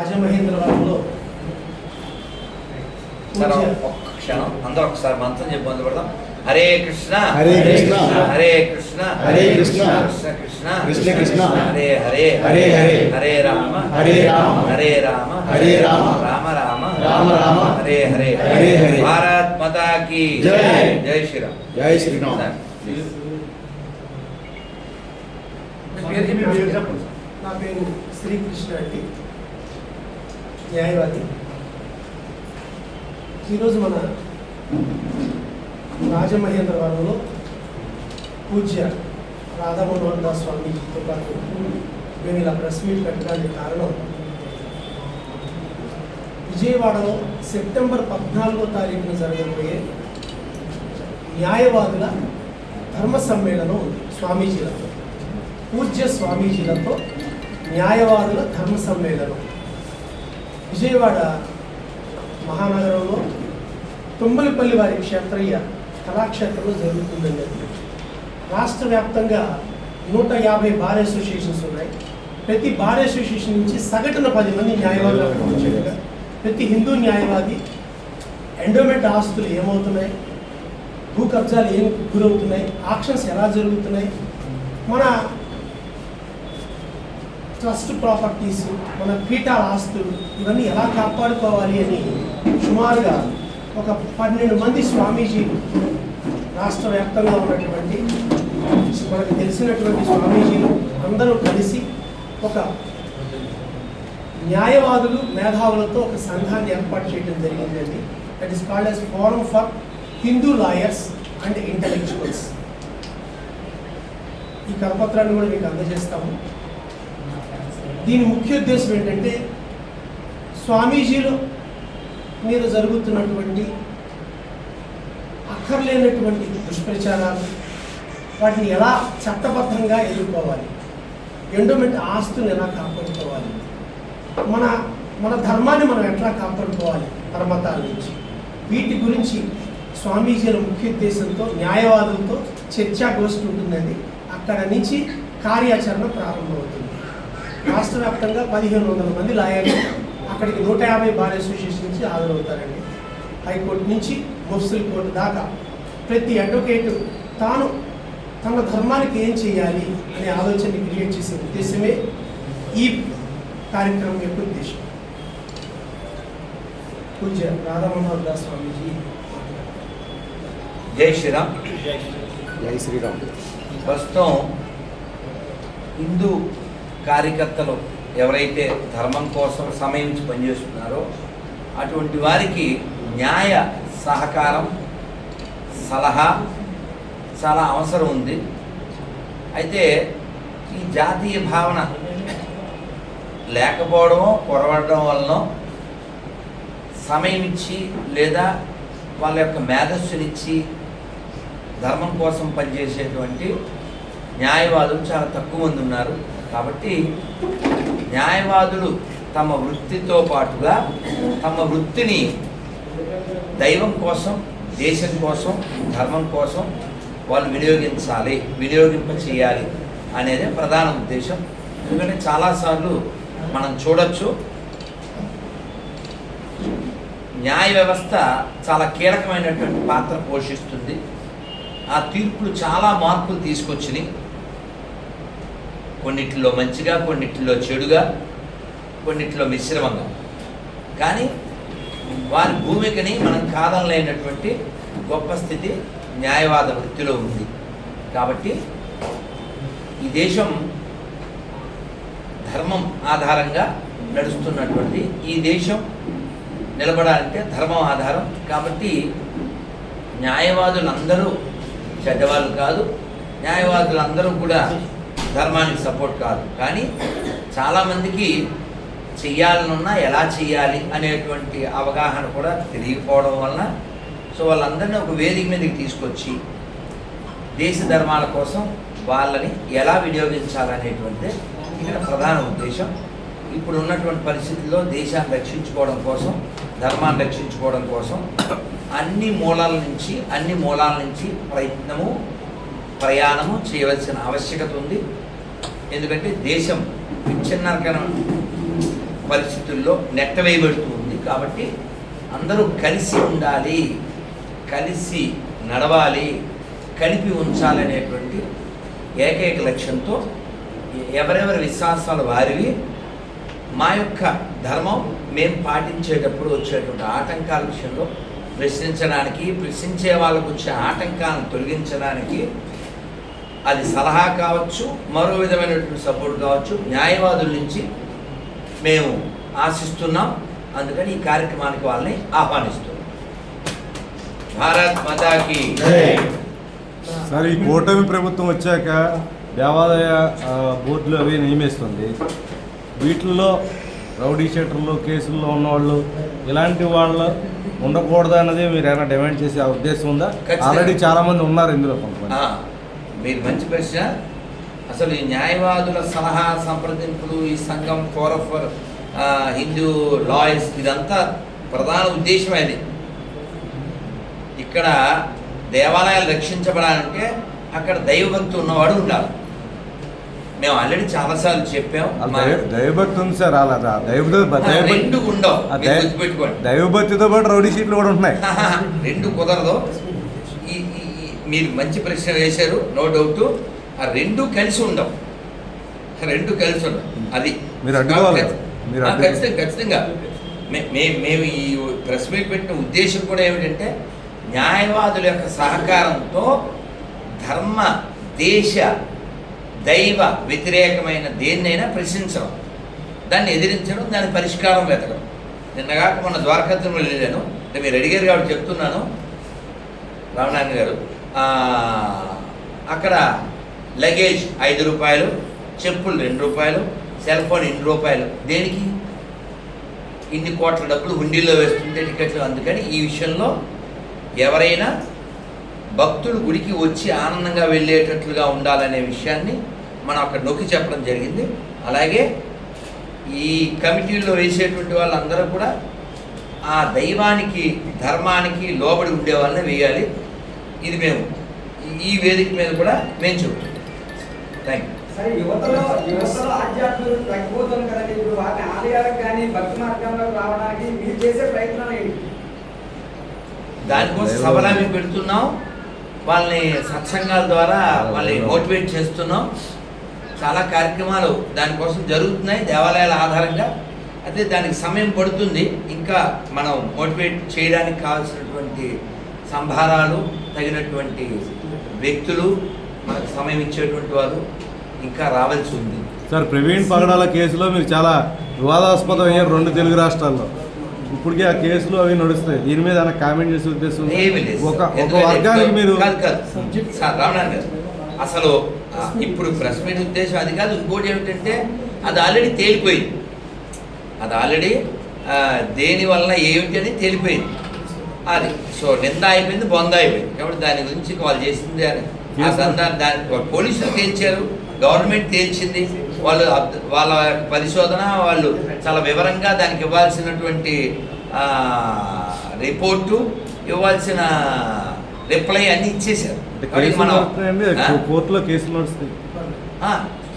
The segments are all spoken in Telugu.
రాజమహేంద్రవరంలో ఒక్క క్షణం అందరూ ఒకసారి మంత్రం చెప్పి పొంది పెడదాం హరే కృష్ణ హరే కృష్ణ. హరే కృష్ణ హరే కృష్ణ. కృష్ణ కృష్ణ కృష్ణ కృష్ణ. హరే హరే హరే హరే. హరే రామ హరే రామ. హరే రామ హరే రామ. రామ రామ రామ రామ. హరే హరే హరే హరే. భారత్ మాతా కీ జై. జై శ్రీరామ్ జై శ్రీరామ్. నా పేరు శ్రీకృష్ణ అండి న్యాయవాది. ఈరోజు మన రాజమహేంద్రవరంలో పూజ్య రాధామోహన్ దాస్ స్వామితో పాటు మేము ఇలా ప్రెస్ మీట్ పెట్టడానికి కారణం విజయవాడలో సెప్టెంబర్ పద్నాలుగో తారీఖున జరగబోయే న్యాయవాదుల ధర్మ సమ్మేళనం ఉంది స్వామీజీలతో. పూజ్య స్వామీజీలతో న్యాయవాదుల ధర్మ సమ్మేళనం. విజయవాడ మహానగరంలో తుమ్మలపల్లి వారి క్షేత్రయ్య కళాక్షేత్రంలో జరుగుతుందండి రాష్ట్ర వ్యాప్తంగా నూట యాభై బార్ అసోసియేషన్స్ ఉన్నాయి. ప్రతి బార్ అసోసియేషన్ నుంచి సగటున పది మంది న్యాయవాదులు వచ్చేట్టుగా ప్రతి హిందూ న్యాయవాది ఎండోమెంట్ ఆస్తులు ఏమవుతున్నాయి? భూ కబ్జాలు ఏం గురవుతున్నాయి? ఆక్షన్స్ ఎలా జరుగుతున్నాయి? మన ట్రస్ట్ ప్రాపర్టీస్ మన పీఠాల ఆస్తులు ఇవన్నీ ఎలా కాపాడుకోవాలి అని సుమారుగా ఒక పన్నెండు మంది స్వామీజీలు రాష్ట్ర వ్యాప్తంగా ఉన్నటువంటి మనకు తెలిసినటువంటి స్వామీజీలు అందరూ కలిసి ఒక న్యాయవాదులు మేధావులతో ఒక సంఘాన్ని ఏర్పాటు చేయడం జరిగిందండి. That is called S forum for Hindu lawyers and intellectuals ఈ కరపత్రాన్ని కూడా మీకు అందజేస్తాము. దీని ముఖ్య ఉద్దేశం ఏంటంటే స్వామీజీలు మీద జరుగుతున్నటువంటి అక్కర్లేనటువంటి దుష్ప్రచారాలు వాటిని ఎలా చట్టబద్ధంగా ఎదుర్కోవాలి ఎండోమెంట్ ఆస్తుని ఎలా కాపాడుకోవాలి మన మన ధర్మాన్ని మనం ఎట్లా కాపాడుకోవాలి పరమతాల నుంచి. వీటి గురించి స్వామీజీల ముఖ్య ఉద్దేశంతో న్యాయవాదులతో చర్చా గోష్ఠి ఉంటుందండి. అక్కడ నుంచి కార్యాచరణ ప్రారంభమవుతుంది. రాష్ట్ర వ్యాప్తంగా పదిహేను వందల మంది లాయర్లు అక్కడికి నూట యాభై బార్ అసోసియేషన్ నుంచి హాజరవుతారండి. హైకోర్టు నుంచి ముఫ్సిల్ కోర్టు దాకా ప్రతి అడ్వకేట్ తాను తన ధర్మానికి ఏం చేయాలి అనే ఆలోచనని క్రియేట్ చేసే ఉద్దేశమే ఈ కార్యక్రమం యొక్క ఉద్దేశం. పూజ్య రాధామోహన్ దాస్ స్వామీజీ జై శ్రీరామ్. జై శ్రీరామ్. ప్రస్తుతం హిందూ కార్యకర్తలు ఎవరైతే ధర్మం కోసం సమయం పనిచేస్తున్నారో అటువంటి వారికి న్యాయ సహకారం సలహా చాలా అవసరం ఉంది. అయితే ఈ జాతీయ భావన లేకపోవడమో పొరవడడం వలన సమయం ఇచ్చి లేదా వాళ్ళ యొక్క మేధస్సునిచ్చి ధర్మం కోసం పనిచేసేటువంటి న్యాయవాదులు చాలా తక్కువ మంది ఉన్నారు. కాబట్టి న్యాయవాదులు తమ వృత్తితో పాటుగా తమ వృత్తిని దైవం కోసం దేశం కోసం ధర్మం కోసం వాళ్ళు వినియోగించాలి వినియోగింప చేయాలి అనేది ప్రధాన ఉద్దేశం. ఎందుకంటే చాలాసార్లు మనం చూడొచ్చు న్యాయ వ్యవస్థ చాలా కీలకమైనటువంటి పాత్ర పోషిస్తుంది. ఆ తీర్పులు చాలా మార్పులు తీసుకొచ్చినాయి. కొన్నిటిలో మంచిగా కొన్నిటిలో చెడుగా కొన్నిటిలో మిశ్రమంగా. కానీ వారి భూమికని మనం కాదనలేనటువంటి గొప్ప స్థితి న్యాయవాద వృత్తిలో ఉంది. కాబట్టి ఈ దేశం ధర్మం ఆధారంగా నడుస్తున్నటువంటి ఈ దేశం నిలబడాలంటే ధర్మం ఆధారం. కాబట్టి న్యాయవాదులందరూ చెడ్డవాళ్ళు కాదు న్యాయవాదులందరూ కూడా ధర్మానికి సపోర్ట్ కాదు. కానీ చాలామందికి చెయ్యాలనున్నా ఎలా చేయాలి అనేటువంటి అవగాహన కూడా తెలియకపోవడం వలన సో వాళ్ళందరినీ ఒక వేదిక మీదకి తీసుకొచ్చి దేశ ధర్మాల కోసం వాళ్ళని ఎలా వినియోగించాలనేటువంటిది ఇక్కడ ప్రధాన ఉద్దేశం. ఇప్పుడు ఉన్నటువంటి పరిస్థితుల్లో దేశాన్ని రక్షించుకోవడం కోసం ధర్మాన్ని రక్షించుకోవడం కోసం అన్ని మూలాల నుంచి అన్ని మూలాల నుంచి ప్రయత్నము ప్రయాణము చేయవలసిన ఆవశ్యకత ఉంది. ఎందుకంటే దేశం విచ్ఛిన్నకర పరిస్థితుల్లో నెట్టవేయబడుతూ ఉంది. కాబట్టి అందరూ కలిసి ఉండాలి కలిసి నడవాలి కలిపి ఉంచాలనేటువంటి ఏకైక లక్ష్యంతో ఎవరెవరి విశ్వాసాలు వారివి. మా యొక్క ధర్మం మేము పాటించేటప్పుడు వచ్చేటువంటి ఆటంకాల విషయంలో ప్రశ్నించడానికి ప్రశ్నించే వాళ్ళకు వచ్చే ఆటంకాలను తొలగించడానికి అది సలహా కావచ్చు మరో విధమైనటువంటి సపోర్ట్ కావచ్చు న్యాయవాదుల నుంచి మేము ఆశిస్తున్నాం. అందుకని ఈ కార్యక్రమానికి వాళ్ళని ఆహ్వానిస్తున్నాం. భారత్ మాతాకి సార్ ఈ కూటమి ప్రభుత్వం వచ్చాక దేవాలయ బోర్డులు అవి నియమిస్తుంది. వీటిల్లో రౌడీ షీటర్లు కేసుల్లో ఉన్నవాళ్ళు ఇలాంటి వాళ్ళు ఉండకూడదు అన్నది మీరు ఏమైనా డిమాండ్ చేసే ఉద్దేశం ఉందా. ఆల్రెడీ చాలా మంది ఉన్నారు ఇందులో కొంతమంది. మీరు మంచి ప్రశ్న. అసలు ఈ న్యాయవాదుల సలహా సంప్రదింపులు ఈ సంఘం ఫోరం ఫర్ హిందూ లాయర్స్ ఇదంతా ప్రధాన ఉద్దేశం అది. ఇక్కడ దేవాలయాలు రక్షించబడాలంటే అక్కడ దైవభక్తి ఉన్నవాడు ఉండాలి. మేము ఆల్రెడీ చాలాసార్లు చెప్పాం. దైవభక్తి ఉంది సార్ అలా రెండు ఉండవు. గుర్తుపెట్టుకోండి. దైవభక్తితో పాటు రౌడీ షీట్లు కూడా ఉంటున్నాయి. రెండు కుదరదు. మీరు మంచి ప్రశ్న వేశారు నో డౌట్ ఆ రెండు కలిసి ఉండవు రెండు కలిసి ఉండవు అది ఖచ్చితంగా. ఖచ్చితంగా మే- మే- మేము ఈ ప్రెస్ మీట్ పెట్టిన ఉద్దేశం కూడా ఏమిటంటే న్యాయవాదుల యొక్క సహకారంతో ధర్మ దేశ దైవ వ్యతిరేకమైన దేన్నైనా ప్రశ్నించడం. దాన్ని ఎదిరించడం దాని పరిష్కారం వెతకడం. నిన్నగాక మొన్న ద్వారకాత్రంలో వెళ్ళాను. అంటే మీరు అడిగారు కాబట్టి చెప్తున్నాను. రామనారాయణ గారు అక్కడ లగేజ్ ఐదు రూపాయలు చెప్పులు రెండు రూపాయలు సెల్ ఫోన్ ఎన్ని రూపాయలు? దేనికి? ఇన్ని కోట్ల డబ్బులు హుండీలో వేస్తుంటే టికెట్లు అందుకని ఈ విషయంలో ఎవరైనా భక్తులు గుడికి వచ్చి ఆనందంగా వెళ్ళేటట్లుగా ఉండాలనే విషయాన్ని మనం అక్కడ నొక్కి చెప్పడం జరిగింది. అలాగే ఈ కమిటీల్లో వేసేటువంటి వాళ్ళందరూ కూడా ఆ దైవానికి ధర్మానికి లోబడి ఉండే వాళ్ళని వేయాలి. ఇది మేము. ఈ- ఈ వేదిక మీద కూడా మేము చెబుతున్నాం థ్యాంక్ యూ సరే యువతలో యువతలో ఆధ్యాత్మికత తగ్గిపోతుంది కదండి ఇప్పుడు వాటి ఆలయాలకు కానీ భక్తి మార్గంలో రావడానికి మీరు చేసే ప్రయత్నం ఏంటి? దానికోసం సభలు అవి పెడుతున్నాం. వాళ్ళని సత్సంగాల ద్వారా వాళ్ళని మోటివేట్ చేస్తున్నాం. చాలా కార్యక్రమాలు దానికోసం జరుగుతున్నాయి దేవాలయాల ఆధారంగా. అయితే దానికి సమయం పడుతుంది. ఇంకా మనం మోటివేట్ చేయడానికి కావాల్సినటువంటి సంభారాలు తగినటువంటి వ్యక్తులు మనకు సమయం ఇచ్చేటువంటి వారు ఇంకా రావాల్సి ఉంది. సార్ ప్రవీణ్ పగడాల కేసులో మీరు చాలా వివాదాస్పదం అయ్యారు రెండు తెలుగు రాష్ట్రాల్లో. ఇప్పటికే ఆ కేసులు అవి నడుస్తాయి. దీని మీద ఏమైనా కామెంట్ చేసే ఉద్దేశం ఉందా? ఏమీ లేదు ఒక ఒక వర్గానికి మీరు అసలు ఇప్పుడు ప్రెస్ మీట్ ఉద్దేశం అది కాదు. ఇంకోటి ఏమిటంటే అది ఆల్రెడీ తేలిపోయింది. అది ఆల్రెడీ దేని వలన ఏమిటి అని తేలిపోయింది. అది. సో నింద అయిపోయింది బొంద అయిపోయింది. కాబట్టి దాని గురించి వాళ్ళు చేసింది అని. ఆ సందర్భ దాని పోలీసులు తేల్చారు గవర్నమెంట్ తేల్చింది. వాళ్ళు వాళ్ళ పరిశోధన వాళ్ళు చాలా వివరంగా దానికి ఇవ్వాల్సినటువంటి రిపోర్టు ఇవ్వాల్సిన రిప్లై అన్ని ఆ? కోర్టులో కేసులు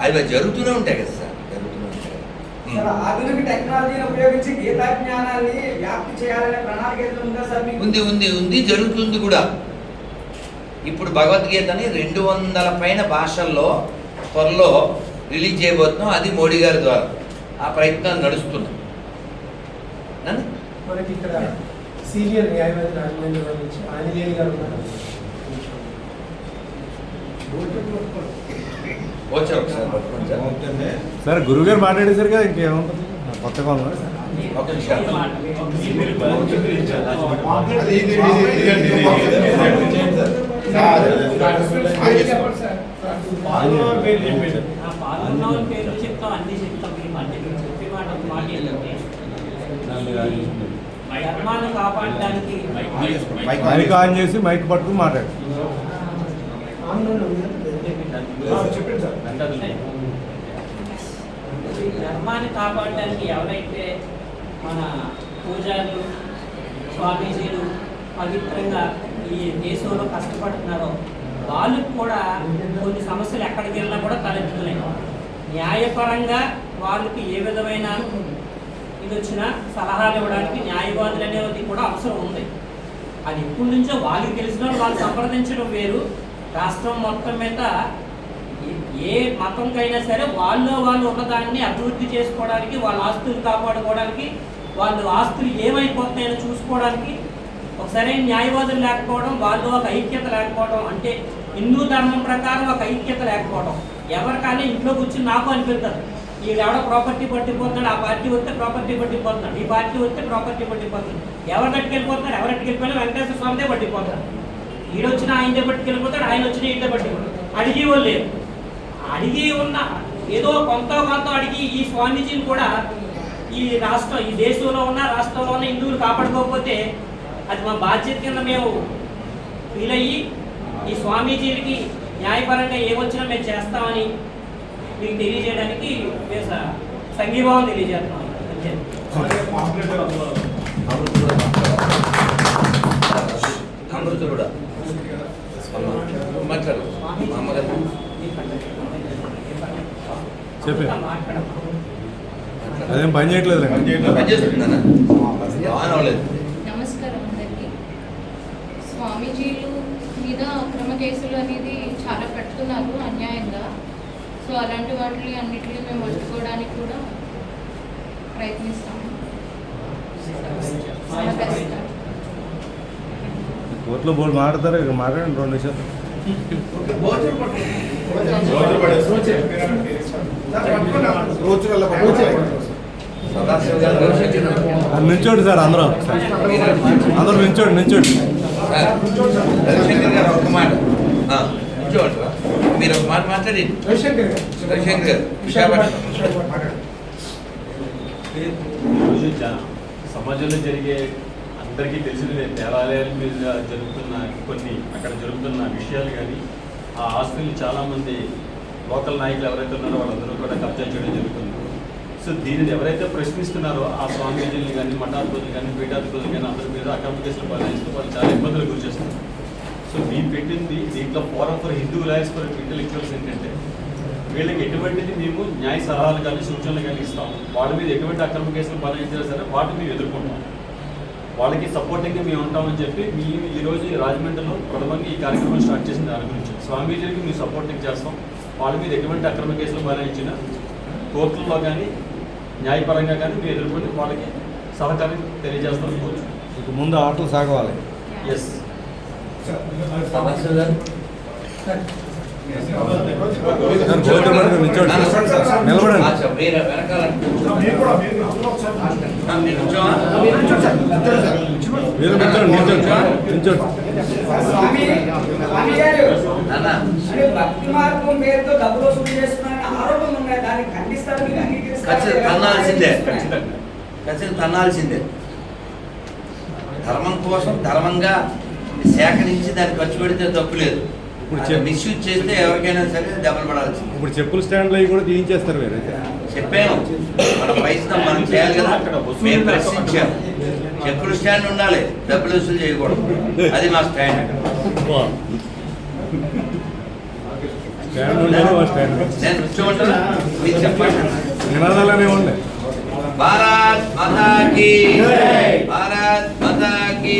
అవి జరుగుతూనే ఉంటాయి కదా సార్ జరుగుతూనే ఉంటాయి సార్ ఉమ్. ఆధునిక టెక్నాలజీని ఉపయోగించి గీతా జ్ఞానాన్ని వ్యాప్తి చేయాలనే ప్రణాళిక ఉందా సార్ ఉంది ఉంది ఉంది జరుగుతుంది కూడా. ఇప్పుడు భగవద్గీతని రెండు వందల పైన భాషల్లో త్వరలో రిలీజ్ చేయబోతున్నాం. అది మోడీ గారి ద్వారా. ఆ ప్రయత్నాలు నడుస్తున్నాయి నన్ను? మనకి ఇక్కడ సీనియర్ న్యాయవాది ఆంజనేయులు గారు ఉన్నారు. వచ్చారు ఒకసారి పట్టుకోండి సార్. సార్ గురుగారు మాట్లాడేసరికి కదా ఇంకేముంటుంది కొత్తగా ఉందా ఒక నిమిషం పాల్గొన్న పేర్లు చెప్తాం అన్ని చెప్తాం మీ మధ్య మీరు చెప్పే మాట ఒక మాట ఏంటంటే ధర్మాన్ని కాపాడడానికి మైక్ ఆన్ చేసి మైక్ పట్టుకుని మాట్లాడు ధర్మాన్ని కాపాడడానికి ఎవరైతే మన పూజారులు స్వామీజీలు పవిత్రంగా ఈ దేశంలో కష్టపడుతున్నారో వాళ్ళకు కూడా కొన్ని సమస్యలు ఎక్కడికి వెళ్ళినా కూడా తలెత్తుతున్నాయి న్యాయపరంగా వాళ్ళకి ఏ విధమైన ఇది వచ్చినా సలహాలు ఇవ్వడానికి న్యాయవాదులు అనేది కూడా అవసరం ఉంది. అది ఇప్పటి నుంచో వాళ్ళకి తెలిసిన వాళ్ళు వాళ్ళు సంప్రదించడం వేరు. రాష్ట్రం మొత్తం మీద ఏ- మతంకైనా సరే వాళ్ళు వాళ్ళు ఉన్నదాన్ని అభివృద్ధి చేసుకోవడానికి వాళ్ళ ఆస్తులు కాపాడుకోవడానికి వాళ్ళు ఆస్తులు ఏమైపోతాయో చూసుకోవడానికి ఒక సరైన న్యాయవాదులు లేకపోవడం వాళ్ళు ఒక ఐక్యత లేకపోవడం అంటే హిందూ ధర్మం ప్రకారం ఒక ఐక్యత లేకపోవడం. ఎవరికైనా ఇంట్లో కూర్చుని నాకు అనిపిస్తుంది. వీడు ఎవడో ప్రాపర్టీ పట్టిపోతున్నాడు ఆ పార్టీ వస్తే ప్రాపర్టీ పట్టిపోతున్నాడు ఈ పార్టీ వస్తే ప్రాపర్టీ పట్టిపోతున్నాడు. ఎవరు పట్టుకెళ్ళిపోతున్నారు ఎవరికి వెళ్ళిపోయినా వెంకటేశ్వర స్వామిదే పట్టిపోతారు ఈడొచ్చిన ఆయనదే పట్టుకెళ్ళిపోతాడు ఆయన వచ్చిన ఈయనదే పట్టిపోతాడు అడిగి వాళ్ళు అడిగి ఉన్న ఏదో కొంత కొంత అడిగి ఈ స్వామీజీని కూడా ఈ రాష్ట్రం ఈ దేశంలో ఉన్న రాష్ట్రంలో ఉన్న హిందువులు కాపాడుకోకపోతే అది మా బాధ్యత కింద మేము ఫీల్ అయ్యి ఈ స్వామీజీలకి న్యాయపరంగా ఏమొచ్చినా మేము చేస్తామని మీకు తెలియజేయడానికి మేము సంఘీభావం తెలియజేస్తున్నాం. మాట్లాడు. అమ్మగారు చెప్పే. అదేం పని చేయట్లేదు నమస్కారం అందరికీ. స్వామీజీలు మీద అక్రమ కేసులు అనేది చాలా పెడుతున్నారు అన్యాయంగా. సో అలాంటి వాటిని అన్నిటిని మేము అడ్డుకోవడానికి కూడా ప్రయత్నిస్తాము. కోర్టులో బోర్డు మాట్లాడతారు? ఇక మాట్లాడండి రెండు నిమిషాలు. నించోడు సార్ అందరూ అందరూ నించోడు నించోడు సార్, రవిశంకర్ గారు ఒక మాట మీరు ఒక మాట మాట్లాడి రవిశంకర్ గారు విశాఖపట్నం సమాజంలో జరిగే అందరికీ తెలిసిన దేవాలయాల మీద జరుగుతున్న కొన్ని అక్కడ జరుగుతున్న విషయాలు కానీ ఆ ఆస్తుల్ని చాలామంది లోకల్ నాయకులు ఎవరైతే ఉన్నారో వాళ్ళందరూ కూడా కబ్జా చేయడం జరుగుతుంది. సో దీనిని ఎవరైతే ప్రశ్నిస్తున్నారో ఆ స్వామీజీలు కానీ మఠాధిపతులు కానీ పీఠాధిపతులు కానీ అందరి మీద అక్రమ కేసులు బలాయిస్తూ వాళ్ళు చాలా ఇబ్బందులు గురి చేస్తున్నారు సో మేము పెట్టింది దీంట్లో forum for Hindu lawyers for intellectuals ఏంటంటే వీళ్ళకి ఎటువంటిది మేము న్యాయ సలహాలు కానీ సూచనలు కానీ ఇస్తాం. వాళ్ళ మీద ఎటువంటి అక్రమ కేసులు బలాయించినా సరే వాటిని మేము ఎదుర్కొంటాం. వాళ్ళకి సపోర్టింగ్గా మేము ఉంటామని చెప్పి మేము ఈరోజు రాజమండ్రిలో ప్రథమంగా ఈ కార్యక్రమం స్టార్ట్ చేసిన దాని గురించి. స్వామీజీకి మేము సపోర్టింగ్ చేస్తాం. వాళ్ళ మీద ఎటువంటి అక్రమ కేసులు బలాయించినా కోర్టుల్లో కానీ న్యాయపరంగా కానీ మేము ఎదుర్కొని వాళ్ళకి సహకారం తెలియజేస్తాం. ఇక ముందు ఆటలు సాగవాలి. ఎస్ నిలబడండి. అంటే భక్తి మార్గం పేరుతో డబ్బులు వసూలు చేస్తున్నారని ఆరోపణలు ఉన్నాయి. దాన్ని ఖండిస్తారు మీరు అంగీకరిస్తారు? తన్నాల్సిందే. ఖచ్చితంగా. తన్నాల్సిందే. ధర్మం కోసం ధర్మంగా సేకరించి దాన్ని ఖర్చు పెడితే తప్పు లేదు. ఇప్పుడు మిస్యూజ్ చేస్తే ఎవరికైనా సరే దెబ్బలు పడాల్సింది. ఇప్పుడు చెప్పుల స్టాండ్లు అవి కూడా తీయించేస్తారు మీరు అయితే చెప్పాము. మన ప్రయత్నం మనం చేయాలి కదా. మేము ప్రశ్నించాము. చెప్పులు స్టాండ్ ఉండాలి? డబ్బులు వసూలు చేయకూడదు. అది మా స్టాండ్. స్టాండ్ ఉండాలి ఆ స్టాండ్. నేను కూర్చోమంటారా? మీరు చెప్పండి. భారత్ మాతా కీ భారత్ మాతా కీ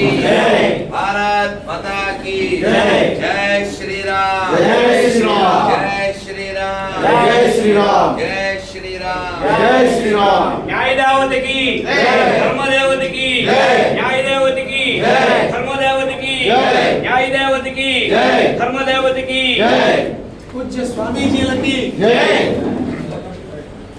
భారత్ మాతా కీ జై శ్రీరామ్. జై శ్రీరామ్. జై శ్రీరామ్. జై శ్రీరామ్. జై శ్రీరామ్. జై శ్రీరామ్. న్యాయదేవతకి. జై. ధర్మదేవతకి జై. న్యాయదేవతకి జై. ధర్మదేవతకి జై. న్యాయదేవతకి జై. ధర్మదేవతకి. జై. పూజ్య స్వామీజీలకి. జై.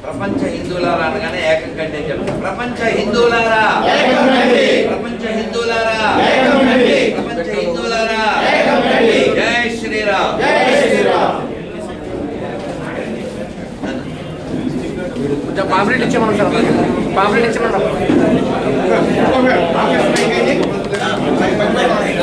ప్రపంచ హిందువులారా అనగానే ఏకం కంటే చెప్పండి. ప్రపంచ హిందువులారా. ఏకం కండి. ప్రపంచ హిందువులారా. ఏకం కండి. ప్రపంచ హిందువులారా. ఏకం కండి. జై శ్రీరామ్. జై శ్రీరామ్. పాంప్లెట్ ఇచ్చామని సార్ పాంప్లెట్ ఇచ్చామని నేను వస్తాను కాదు ఇది ఇవ్వనా? ఇది- ఇది కాదు. క్వశ్చన్స్ అడిగారు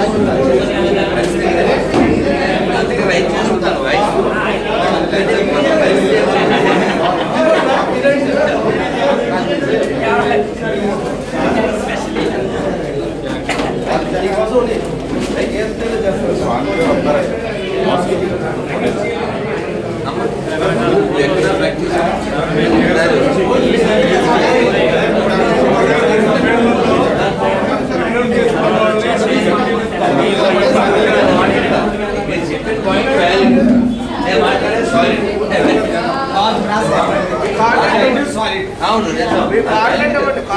కూడా